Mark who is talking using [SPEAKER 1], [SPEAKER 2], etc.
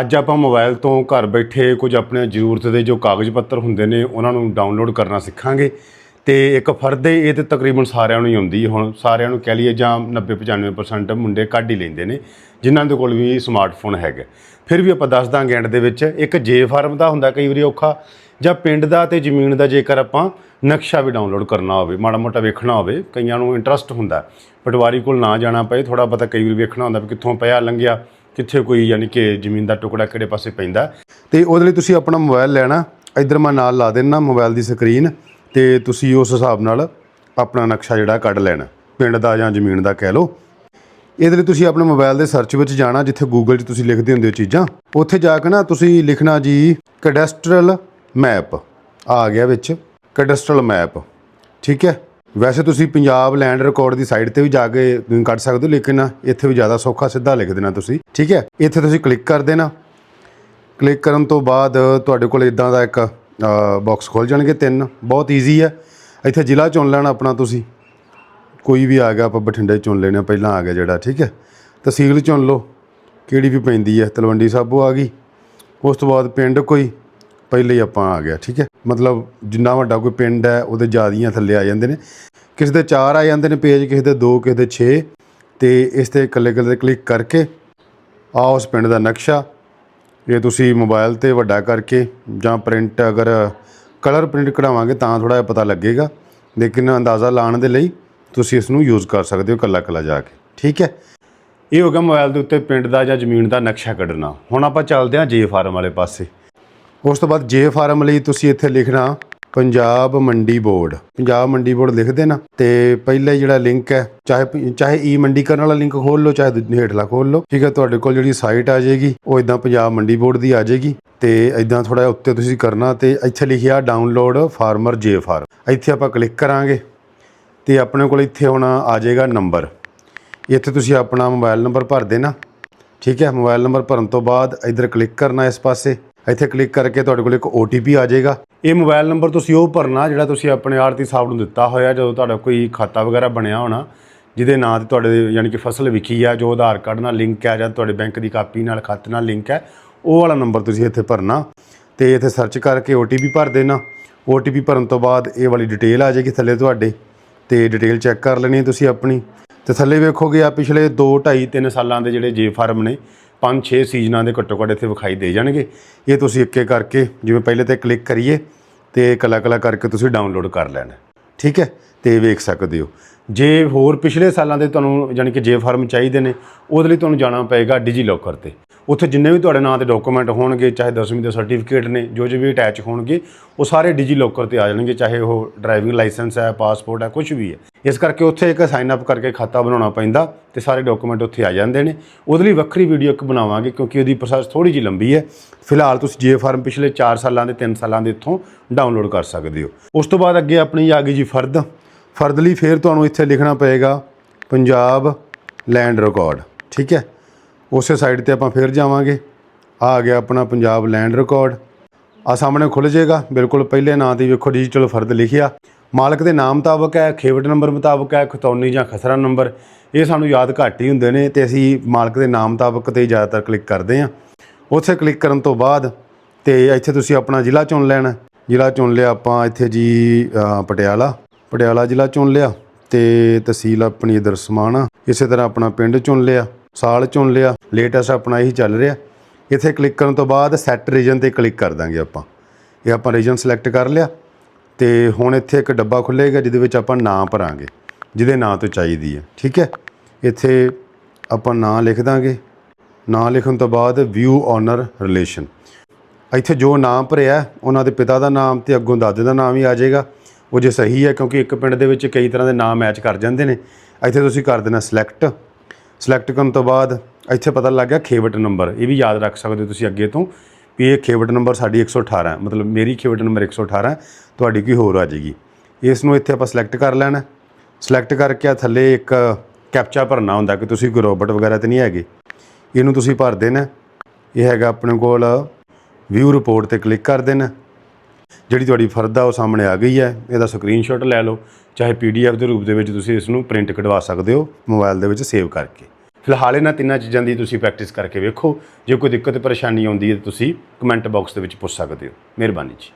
[SPEAKER 1] ਅੱਜ ਆਪਾਂ ਮੋਬਾਈਲ ਤੋਂ ਘਰ ਬੈਠੇ ਕੁਝ ਆਪਣੇ ਜ਼ਰੂਰਤ ਦੇ ਜੋ ਕਾਗਜ਼ ਪੱਤਰ ਹੁੰਦੇ ਨੇ, ਉਹਨਾਂ ਨੂੰ ਡਾਊਨਲੋਡ ਕਰਨਾ ਸਿੱਖਾਂਗੇ। ਤੇ ਇੱਕ ਫਰਦੇ ਇਹ ਤੇ ਤਕਰੀਬਨ ਸਾਰਿਆਂ ਨੂੰ ਹੀ ਆਉਂਦੀ ਹੁਣ ਸਾਰਿਆਂ ਨੂੰ ਕਹਿ ਲਈਏ ਜਾਂ 90 95% ਮੁੰਡੇ ਕੱਢ ਹੀ ਲੈਂਦੇ ਨੇ, ਜਿਨ੍ਹਾਂ ਦੇ ਕੋਲ ਵੀ ਸਮਾਰਟਫੋਨ ਹੈਗਾ। ਫਿਰ ਵੀ ਆਪਾਂ ਦੱਸ ਦਾਂਗੇ ਐਂਡ ਦੇ ਵਿੱਚ, ਇੱਕ ਜੇ ਫਾਰਮ ਦਾ ਹੁੰਦਾ ਕਈ ਵਾਰੀ ਔਖਾ, ਜਾਂ ਪਿੰਡ ਦਾ ਤੇ ਜ਼ਮੀਨ ਦਾ ਜੇਕਰ ਆਪਾਂ ਨਕਸ਼ਾ ਵੀ ਡਾਊਨਲੋਡ ਕਰਨਾ ਹੋਵੇ, ਮਾੜਾ ਮੋਟਾ ਵੇਖਣਾ ਹੋਵੇ, ਕਈਆਂ ਨੂੰ ਇੰਟਰਸਟ ਹੁੰਦਾ। ਪਟਵਾਰੀ ਕੋਲ ਨਾ ਜਾਣਾ ਪਏ ਥੋੜਾ ਪਤਾ ਕਈ ਵਾਰੀ ਵੇਖਣਾ ਹੁੰਦਾ ਵੀ ਕਿੱਥੋਂ ਪਿਆ ਲੰਘਿਆ। ਕਿੱਥੇ ਕੋਈ ਯਾਨੀ ਕਿ ਜ਼ਮੀਨ ਦਾ ਟੁਕੜਾ ਕਿਹੜੇ ਪਾਸੇ ਪੈਂਦਾ। ਤੇ ਉਹਦੇ ਲਈ ਤੁਸੀਂ ਆਪਣਾ ਮੋਬਾਈਲ ਲੈਣਾ, ਇਧਰ ਮੈਂ ਨਾਲ ਲਾ ਦੇਣਾ ਮੋਬਾਈਲ ਦੀ ਸਕਰੀਨ ਤੇ ਤੁਸੀਂ ਉਸ ਹਿਸਾਬ ਨਾਲ ਆਪਣਾ ਨਕਸ਼ਾ ਜਿਹੜਾ ਕੱਢ ਲੈਣਾ, ਪਿੰਡ ਦਾ ਜਾਂ ਜ਼ਮੀਨ ਦਾ ਕਹਿ ਲਓ। ਇਹਦੇ ਲਈ ਤੁਸੀਂ ਆਪਣੇ ਮੋਬਾਈਲ ਦੇ ਸਰਚ ਵਿੱਚ ਜਾਣਾ, ਜਿੱਥੇ ਗੂਗਲ 'ਚ ਤੁਸੀਂ ਲਿਖਦੇ ਹੁੰਦੇ ਹੋ ਚੀਜ਼ਾਂ। ਉੱਥੇ ਜਾ ਕੇ ਨਾ ਤੁਸੀਂ ਲਿਖਣਾ ਜੀ ਕੈਡਸਟਰਲ ਮੈਪ, ਆ ਗਿਆ ਵਿੱਚ ਕੈਡਸਟਰਲ ਮੈਪ, ਠੀਕ ਹੈ। ਵੈਸੇ ਤੁਸੀਂ ਪੰਜਾਬ ਲੈਂਡ ਰਿਕਾਰਡ ਦੀ ਸਾਈਟ ਤੇ ਵੀ ਜਾ ਕੇ ਕੱਢ ਸਕਦੇ ਹੋ ਲੇਕਿਨ ਇੱਥੇ ਵੀ ਜ਼ਿਆਦਾ ਸੌਖਾ ਸਿੱਧਾ ਲਿਖ ਦੇਣਾ ਤੁਸੀਂ ਠੀਕ ਹੈ? ਇੱਥੇ ਤੁਸੀਂ ਕਲਿੱਕ ਕਰ ਦੇਣਾ। ਕਲਿੱਕ ਕਰਨ ਤੋਂ ਬਾਅਦ ਤੁਹਾਡੇ ਕੋਲ ਇਦਾਂ ਦਾ ਇੱਕ ਬਾਕਸ ਖੁੱਲ ਜਾਣਗੇ ਤਿੰਨ। ਬਹੁਤ ਈਜ਼ੀ ਹੈ। ਇੱਥੇ ਜ਼ਿਲ੍ਹਾ ਚੁਣ ਲੈਣਾ ਆਪਣਾ ਤੁਸੀਂ। ਕੋਈ ਵੀ ਆ ਗਿਆ ਆਪਾਂ ਬਠਿੰਡੇ ਚੁਣ ਲੈਣੇ ਆ, ਪਹਿਲਾਂ ਆ ਗਿਆ ਜਿਹੜਾ ਠੀਕ ਹੈ? ਤਹਿਸੀਲ ਚੁਣ ਲਓ। ਕਿਹੜੀ ਵੀ ਪੈਂਦੀ ਹੈ ਤਲਵੰਡੀ ਸਾਬੋ ਆ ਗਈ। ਉਸ ਤੋਂ ਬਾਅਦ ਪਿੰਡ ਕੋਈ ਪਹਿਲੇ ਹੀ ਆਪਾਂ ਆ ਗਿਆ ਠੀਕ ਹੈ? ਮਤਲਬ ਜਿੰਨਾ ਵੱਡਾ ਕੋਈ ਪਿੰਡ ਹੈ, ਉਹਦੇ ਜ਼ਿਆਦੀਆਂ ਥੱਲੇ ਆ ਜਾਂਦੇ ਨੇ। ਕਿਸੇ ਦੇ 4 ਆ ਜਾਂਦੇ ਨੇ ਪੇਜ, ਕਿਸੇ ਦੇ 2 ਕਿਸੇ ਦੇ 6 ਤੇ ਇਸ ਤੇ ਇਕੱਲੇ ਇਕੱਲੇ ਕਲਿੱਕ ਕਰਕੇ ਆ ਉਸ ਪਿੰਡ ਦਾ ਨਕਸ਼ਾ। ਇਹ ਤੁਸੀਂ ਮੋਬਾਈਲ ਤੇ ਵੱਡਾ ਕਰਕੇ ਜਾਂ ਪ੍ਰਿੰਟ ਅਗਰ ਕਲਰ ਪ੍ਰਿੰਟ ਕਢਾਵਾਂਗੇ ਤਾਂ ਥੋੜਾ ਜਿਹਾ ਪਤਾ ਲੱਗੇਗਾ। ਲੇਕਿਨ ਅੰਦਾਜ਼ਾ ਲਾਉਣ ਦੇ ਲਈ ਤੁਸੀਂ ਇਸ ਨੂੰ ਯੂਜ਼ ਕਰ ਸਕਦੇ ਹੋ ਕੱਲਾ ਕੱਲਾ ਜਾ ਕੇ। ਠੀਕ ਹੈ? ਇਹ ਹੋ ਗਿਆ ਮੋਬਾਈਲ ਦੇ ਉੱਤੇ ਪਿੰਡ ਦਾ ਜਾਂ ਜ਼ਮੀਨ ਦਾ ਨਕਸ਼ਾ ਕੱਢਣਾ। ਹੁਣ ਆਪਾਂ ਚੱਲਦੇ ਹਾਂ ਜੇ ਫਾਰਮ ਵਾਲੇ ਪਾਸੇ। ਉਸ ਤੋਂ ਬਾਅਦ ਜੇ ਫਾਰਮ ਲਈ ਤੁਸੀਂ ਇੱਥੇ ਲਿਖਣਾ ਪੰਜਾਬ ਮੰਡੀ ਬੋਰਡ। ਪੰਜਾਬ ਮੰਡੀ ਬੋਰਡ ਲਿਖ ਦੇਣਾ ਤੇ ਪਹਿਲਾ ਜਿਹੜਾ ਲਿੰਕ ਹੈ, ਚਾਹੇ ਚਾਹੇ ਈ ਮੰਡੀਕਰਨ ਵਾਲਾ ਲਿੰਕ ਖੋਲ ਲਓ, ਚਾਹੇ ਦੂਜੇ ਹੇਠਲਾ ਖੋਲ ਲਓ, ਠੀਕ ਹੈ, ਤੁਹਾਡੇ ਕੋਲ ਜਿਹੜੀ ਸਾਈਟ ਆ ਜਾਏਗੀ, ਉਹ ਇਦਾਂ ਪੰਜਾਬ ਮੰਡੀ ਬੋਰਡ ਦੀ ਆ ਜਾਏਗੀ, ਤੇ ਇਦਾਂ ਥੋੜਾ ਉੱਤੇ ਤੁਸੀਂ ਕਰਨਾ, ਤੇ ਇੱਥੇ ਲਿਖਿਆ ਡਾਊਨਲੋਡ ਫਾਰਮਰ ਜੇ ਫਾਰਮ। ਇੱਥੇ ਆਪਾਂ ਕਲਿੱਕ ਕਰਾਂਗੇ, ਤੇ ਆਪਣੇ ਕੋਲ ਇੱਥੇ ਹੁਣ ਆ ਜਾਏਗਾ ਨੰਬਰ ਇੱਥੇ ਤੁਸੀਂ ਆਪਣਾ ਮੋਬਾਈਲ ਨੰਬਰ ਭਰ ਦੇਣਾ, ਠੀਕ ਹੈ ਮੋਬਾਈਲ ਨੰਬਰ ਭਰਨ ਤੋਂ ਬਾਅਦ ਇਧਰ ਕਲਿੱਕ ਕਰਨਾ ਇਸ ਪਾਸੇ। ਇੱਥੇ ਕਲਿੱਕ ਕਰਕੇ ਤੁਹਾਡੇ ਕੋਲ ਇੱਕ OTP ਆ ਜਾਏਗਾ। ਇਹ ਮੋਬਾਈਲ ਨੰਬਰ ਤੁਸੀਂ ਉਹ ਭਰਨਾ ਜਿਹੜਾ ਤੁਸੀਂ ਆਪਣੇ ਆੜਤੀ ਸਾਹਿਬ ਨੂੰ ਦਿੱਤਾ ਹੋਇਆ ਜਦੋਂ ਤੁਹਾਡਾ ਕੋਈ ਖਾਤਾ ਵਗੈਰਾ ਬਣਿਆ ਹੋਣਾ, ਜਿਹਦੇ ਨਾਂ ਤੇ ਤੁਹਾਡੇ ਯਾਨੀ ਕਿ ਫਸਲ ਵਿਖੀ ਆ, ਜੋ ਆਧਾਰ ਕਾਰਡ ਨਾਲ ਲਿੰਕ ਹੈ ਜਾਂ ਤੁਹਾਡੇ ਬੈਂਕ ਦੀ ਕਾਪੀ ਨਾਲ, ਖਾਤੇ ਨਾਲ ਲਿੰਕ ਹੈ ਉਹ ਵਾਲਾ ਨੰਬਰ ਤੁਸੀਂ ਇੱਥੇ ਭਰਨਾ ਤੇ ਇੱਥੇ ਸਰਚ ਕਰਕੇ OTP ਭਰ ਦੇਣਾ। OTP ਭਰਨ ਤੋਂ ਬਾਅਦ ਇਹ ਵਾਲੀ ਡਿਟੇਲ ਆ ਜਾਏਗੀ ਥੱਲੇ ਤੁਹਾਡੇ ਤੇ ਡਿਟੇਲ ਚੈੱਕ ਕਰ ਲੈਣੀ ਹੈ ਤੁਸੀਂ ਆਪਣੀ। ਤੇ ਥੱਲੇ ਵੇਖੋਗੇ ਆ ਪਿਛਲੇ 2 2.5 3 ਸਾਲਾਂ ਦੇ ਜਿਹੜੇ ਜੇ ਫਾਰਮ ਨੇ 5-6 ਸੀਜ਼ਨਾਂ ਦੇ ਘੱਟੋ ਘੱਟ ਇੱਥੇ ਵਿਖਾਈ ਦੇ ਜਾਣਗੇ। ਇਹ ਤੁਸੀਂ ਇੱਕ ਇੱਕ ਕਰਕੇ ਜਿਵੇਂ ਪਹਿਲੇ ਤੇ ਕਲਿੱਕ ਕਰੀਏ ਤੇ ਕਲਾ ਕਲਾ ਕਰਕੇ ਤੁਸੀਂ ਡਾਊਨਲੋਡ ਕਰ ਲੈਣਾ। ਠੀਕ ਹੈ? ਤੇ ਵੇਖ ਸਕਦੇ ਹੋ। ਜੇ ਹੋਰ ਪਿਛਲੇ ਸਾਲਾਂ ਦੇ ਤੁਹਾਨੂੰ ਯਾਨੀ ਕਿ ਜੇ ਫਾਰਮ ਚਾਹੀਦੇ ਨੇ, ਉਹਦੇ ਲਈ ਤੁਹਾਨੂੰ ਜਾਣਾ ਪਏਗਾ ਡਿਜੀ ਲੋਕਰ ਤੇ। ਉੱਥੇ ਜਿੰਨੇ ਵੀ ਤੁਹਾਡੇ ਨਾਂ ਤੇ ਡਾਕੂਮੈਂਟ ਹੋਣਗੇ, ਚਾਹੇ 10ਵੀਂ ਦੇ ਸਰਟੀਫਿਕੇਟ ਨੇ, ਜੋ ਜੋ ਵੀ ਅਟੈਚ ਹੋਣਗੇ, ਉਹ ਸਾਰੇ ਡਿਜੀ ਲੋਕਰ ਤੇ ਆ ਜਾਣਗੇ, ਚਾਹੇ ਉਹ ਡਰਾਈਵਿੰਗ ਲਾਇਸੈਂਸ ਹੈ ਪਾਸਪੋਰਟ ਹੈ ਕੁਝ ਵੀ ਹੈ। ਇਸ ਕਰਕੇ ਉੱਥੇ ਇੱਕ ਸਾਈਨ ਅਪ ਕਰਕੇ ਖਾਤਾ ਬਣਾਉਣਾ ਪੈਂਦਾ ਤੇ ਸਾਰੇ ਡਾਕੂਮੈਂਟ ਉੱਥੇ ਆ ਜਾਂਦੇ ਨੇ। ਉਹਦੇ ਲਈ ਵੱਖਰੀ ਵੀਡੀਓ ਇੱਕ ਬਣਾਵਾਂਗੇ, ਕਿਉਂਕਿ ਉਹਦੀ ਪ੍ਰੋਸੈਸ ਥੋੜੀ ਜਿਹੀ ਲੰਬੀ ਹੈ। ਫਿਲਹਾਲ ਤੁਸੀਂ ਜੇ ਫਾਰਮ ਪਿਛਲੇ 4 ਸਾਲਾਂ ਦੇ 3 ਸਾਲਾਂ ਦੇ ਇੱਥੋਂ ਡਾਊਨਲੋਡ ਕਰ ਸਕਦੇ ਹੋ। ਉਸ ਤੋਂ ਬਾਅਦ ਅੱਗੇ ਆਪਣੀ ਆ ਗਈ ਜੀ ਫਰਦ। ਫਰਦ ਲਈ ਫੇਰ ਤੁਹਾਨੂੰ ਇੱਥੇ ਲਿਖਣਾ ਪਏਗਾ, ਪੰਜਾਬ ਲੈਂਡ ਰਿਕਾਰਡ ਠੀਕ ਹੈ? ਉਸੇ ਸਾਈਡ ਤੇ ਆਪਾਂ ਫਿਰ ਜਾਵਾਂਗੇ। ਆ ਆ ਗਿਆ ਆਪਣਾ ਪੰਜਾਬ ਲੈਂਡ ਰਿਕਾਰਡ ਆ ਸਾਹਮਣੇ ਖੁੱਲ ਜਾਏਗਾ। ਬਿਲਕੁਲ ਪਹਿਲੇ ਨਾਂ ਤੇ ਵੇਖੋ ਡਿਜੀਟਲ ਫਰਦ ਲਿਖਿਆ। ਮਾਲਕ ਦੇ ਨਾਮ ਮੁਤਾਬਕ ਹੈ ਖੇਵਟ ਨੰਬਰ ਮੁਤਾਬਕ ਹੈ, ਖਤੌਨੀ ਜਾਂ ਖਸਰਾ ਨੰਬਰ ਇਹ ਸਾਨੂੰ ਯਾਦ ਘੱਟ ਹੀ ਹੁੰਦੇ ਨੇ ਤੇ ਅਸੀਂ ਮਾਲਕ ਦੇ ਨਾਮ ਮੁਤਾਬਕ ਤੇ ਜ਼ਿਆਦਾਤਰ ਕਲਿੱਕ ਕਰਦੇ ਹਾਂ। ਉੱਥੇ ਕਲਿੱਕ ਕਰਨ ਤੋਂ ਬਾਅਦ ਤੇ ਇੱਥੇ ਤੁਸੀਂ ਆਪਣਾ ਜ਼ਿਲ੍ਹਾ ਚੁਣ ਲੈਣਾ। ਜ਼ਿਲ੍ਹਾ ਚੁਣ ਲਿਆ ਆਪਾਂ ਇੱਥੇ ਜੀ ਪਟਿਆਲਾ। ਪਟਿਆਲਾ ਜ਼ਿਲ੍ਹਾ ਚੁਣ ਲਿਆ ਤੇ ਤਹਿਸੀਲ ਆਪਣੀ ਇਧਰ ਸਮਾਣਾ। ਇਸੇ ਤਰ੍ਹਾਂ ਆਪਣਾ ਪਿੰਡ ਚੁਣ ਲਿਆ, ਸਾਲ ਚੁਣ ਲਿਆ। ਲੇਟੈਸਟ ਆਪਣਾ ਇਹੀ ਚੱਲ ਰਿਹਾ। ਇੱਥੇ ਕਲਿੱਕ ਕਰਨ ਤੋਂ ਬਾਅਦ ਸੈੱਟ ਰੀਜਨ ਤੇ ਕਲਿੱਕ ਕਰ ਦਾਂਗੇ ਆਪਾਂ। ਇਹ ਆਪਾਂ ਰੀਜਨ ਸਿਲੈਕਟ ਕਰ ਲਿਆ ਤੇ ਹੁਣ ਇੱਥੇ ਇੱਕ ਡੱਬਾ ਖੁੱਲੇਗਾ ਜਿਹਦੇ ਵਿੱਚ ਆਪਾਂ ਨਾਂ ਭਰਾਂਗੇ, ਜਿਹਦੇ ਨਾਂ ਤੋਂ ਚਾਹੀਦੀ ਹੈ। ਠੀਕ ਹੈ? ਇੱਥੇ ਆਪਾਂ ਨਾਂ ਲਿਖ ਦਾਂਗੇ। ਨਾਂ ਲਿਖਣ ਤੋਂ ਬਾਅਦ ਵਿਊ ਓਨਰ ਰਿਲੇਸ਼ਨ ਇੱਥੇ ਜੋ ਨਾਮ ਭਰਿਆ, ਉਹਨਾਂ ਦੇ ਪਿਤਾ ਦਾ ਨਾਮ ਤੇ ਅੱਗੋਂ ਦਾਦੇ ਦਾ ਨਾਮ ਹੀ ਆ ਜਾਏਗਾ। ਉਹ ਜੇ ਸਹੀ ਹੈ, ਕਿਉਂਕਿ ਇੱਕ ਪਿੰਡ ਦੇ ਵਿੱਚ ਕਈ ਤਰ੍ਹਾਂ ਦੇ ਨਾਮ ਮੈਚ ਕਰ ਜਾਂਦੇ ਨੇ। ਇੱਥੇ ਤੁਸੀਂ ਕਰ ਦੇਣਾ ਸਿਲੈਕਟ ਸਿਲੈਕਟ ਕਰਨ ਤੋਂ ਬਾਅਦ ਇੱਥੇ ਪਤਾ ਲੱਗ ਗਿਆ ਖੇਵਟ ਨੰਬਰ, ਇਹ ਵੀ ਯਾਦ ਰੱਖ ਸਕਦੇ ਹੋ ਤੁਸੀਂ ਅੱਗੇ ਤੋਂ ਵੀ ਇਹ ਖੇਵਟ ਨੰਬਰ ਸਾਡੀ 118 ਹੈ। ਮਤਲਬ ਮੇਰੀ ਖੇਵਟ ਨੰਬਰ 118 ਹੈ, ਤੁਹਾਡੀ ਕੋਈ ਹੋਰ ਆ ਜਾਏਗੀ। ਇਸ ਨੂੰ ਇੱਥੇ ਆਪਾਂ ਸਿਲੈਕਟ ਕਰ ਲੈਣਾ ਸਿਲੈਕਟ ਕਰਕੇ ਆ ਥੱਲੇ ਇੱਕ ਕੈਪਚਾ ਭਰਨਾ ਹੁੰਦਾ ਕਿ ਤੁਸੀਂ ਕੋਈ ਰੋਬਟ ਵਗੈਰਾ ਤੇ ਨਹੀਂ ਹੈਗੇ। ਇਹਨੂੰ ਤੁਸੀਂ ਭਰ ਦੇਣਾ ਇਹ ਹੈਗਾ ਆਪਣੇ ਕੋਲ ਵਿਊ ਰਿਪੋਰਟ ਤੇ ਕਲਿੱਕ ਕਰ ਦੇਣਾ ਜਿਹੜੀ ਤੁਹਾਡੀ ਫਰਦ ਆ, ਉਹ ਸਾਹਮਣੇ ਆ ਗਈ ਹੈ। ਇਹਦਾ ਸਕਰੀਨਸ਼ਾਟ ਲੈ ਲਓ। ਚਾਹੇ ਪੀਡੀਐਫ ਦੇ ਰੂਪ ਦੇ ਵਿੱਚ ਤੁਸੀਂ ਇਸ ਨੂੰ ਪ੍ਰਿੰਟ ਕਢਵਾ ਸਕਦੇ ਹੋ ਮੋਬਾਈਲ ਦੇ ਵਿੱਚ ਸੇਵ ਕਰਕੇ। ਫਿਲਹਾਲ ਇਹਨਾਂ ਤਿੰਨਾਂ ਚੀਜ਼ਾਂ ਦੀ ਤੁਸੀਂ ਪ੍ਰੈਕਟਿਸ ਕਰਕੇ ਵੇਖੋ। ਜੇ ਕੋਈ ਦਿੱਕਤ, ਪਰੇਸ਼ਾਨੀ ਆਉਂਦੀ ਹੈ ਤਾਂ ਤੁਸੀਂ ਕਮੈਂਟ ਬਾਕਸ ਦੇ ਵਿੱਚ ਪੁੱਛ ਸਕਦੇ ਹੋ। ਮਿਹਰਬਾਨੀ ਜੀ।